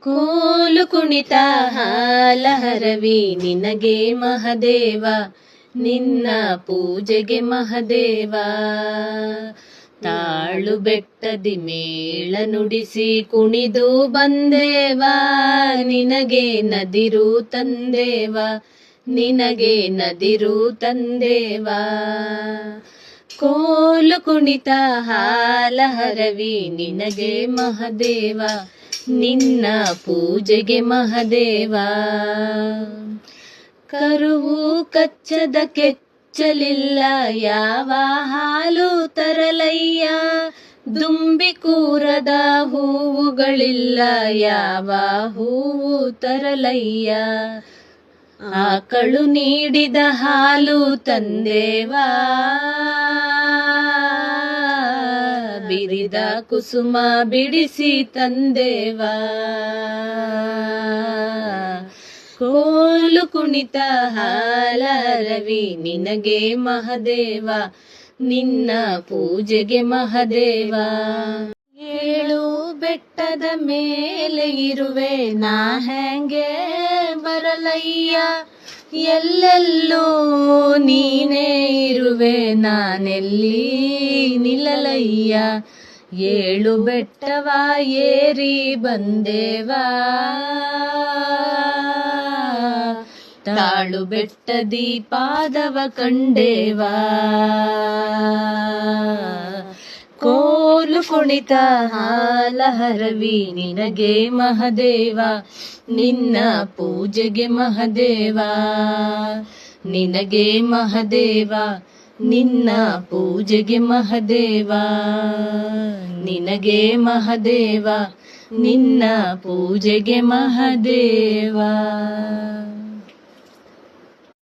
ಕೋಲು ಕುಣಿತ ಹಾಲಹರವಿ, ನಿನಗೆ ಮಹದೇವ, ನಿನ್ನ ಪೂಜೆಗೆ ಮಹದೇವ. ತಾಳು ಬೆಟ್ಟದಿ ಮೇಳ ನುಡಿಸಿ ಕುಣಿದು ಬಂದೇವ, ನಿನಗೆ ನದಿರು ತಂದೇವ, ನಿನಗೆ ನದಿರು ತಂದೇವ. ಕೋಲು ಕುಣಿತ ಹಾಲಹರವಿ, ನಿನಗೆ ಮಹದೇವ ನಿನ್ನ ಪೂಜೆಗೆ ಮಹದೇವ. ಕರುವು ಕಚ್ಚದ ಕೆಚ್ಚಲಿಲ್ಲ, ಯಾವ ಹಾಲು ತರಲಯ್ಯ. ದುಂಬಿ ಕೂರದ ಹೂವುಗಳಿಲ್ಲ, ಯಾವ ಹೂವು ತರಲಯ್ಯ. ಆಕಳು ನೀಡಿದ ಹಾಲು ತಂದೇವಾ. ಬಿರಿದ ಕುಸುಮ ಬಿಡಿಸಿ ತಂದೇವಾ. ಕೋಲು ಕುಣಿತ ಹಾಲ ರವಿ, ನಿನಗೆ ಮಹದೇವ, ನಿನ್ನ ಪೂಜೆಗೆ ಮಹದೇವ. ಏಳು ಬೆಟ್ಟದ ಮೇಲೆ ಇರುವೆ, ನಾ ಹೆಂಗೆ ಬರಲಯ್ಯ? ಎಲ್ಲೆಲ್ಲೂ ನೀನೇ ಇರುವೆ ನಾನೆಲ್ಲಿ ನಿಲ್ಲಲಯ್ಯ? ಏಳು ಬೆಟ್ಟವ ಏರಿ ಬಂದೇವಾ? ತಾಳು ಬೆಟ್ಟ ಪಾದವ ಕಂಡೇವಾ? ಕೋಲು ಕುಣಿತ ಹಾಲಹರವಿ ನಿನಗೆ ಮಹದೇವ? ನಿನ್ನ ಪೂಜೆಗೆ ಮಹದೇವ? ನಿನಗೆ ಮಹದೇವ? ನಿನ್ನ ಪೂಜೆಗೆ ಮಹದೇವ ನಿನಗೆ ಮಹದೇವ ನಿನ್ನ ಪೂಜೆಗೆ ಮಹದೇವ.